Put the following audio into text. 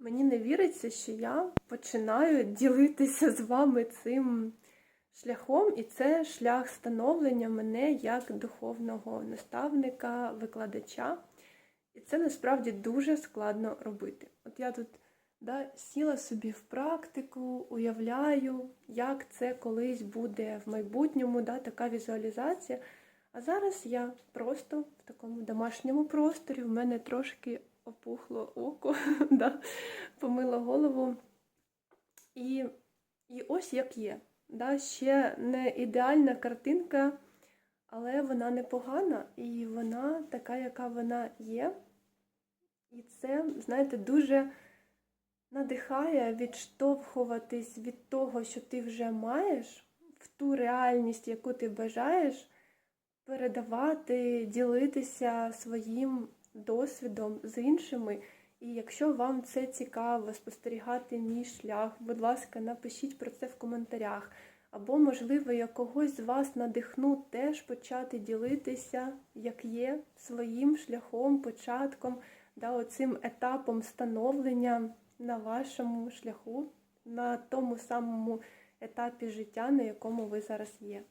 Мені не віриться, що я починаю ділитися з вами цим шляхом, і це шлях становлення мене як духовного наставника, викладача. І це насправді дуже складно робити. От я тут да, сіла собі в практику, уявляю, як це колись буде в майбутньому, да, така візуалізація. А зараз я просто в такому домашньому просторі, в мене трошки опухло око, да, помила голову. І, і ось як є. Да, ще не ідеальна картинка, але вона непогана і вона така, яка вона є. І це, знаєте, дуже надихає відштовхуватись від того, що ти вже маєш, в ту реальність, яку ти бажаєш, передавати, ділитися своїм досвідом з іншими. І якщо вам це цікаво, спостерігати мій шлях, будь ласка, напишіть про це в коментарях. Або, можливо, я когось з вас надихну теж почати ділитися, як є, своїм шляхом, початком, да, оцим етапом становлення на вашому шляху, на тому самому етапі життя, на якому ви зараз є.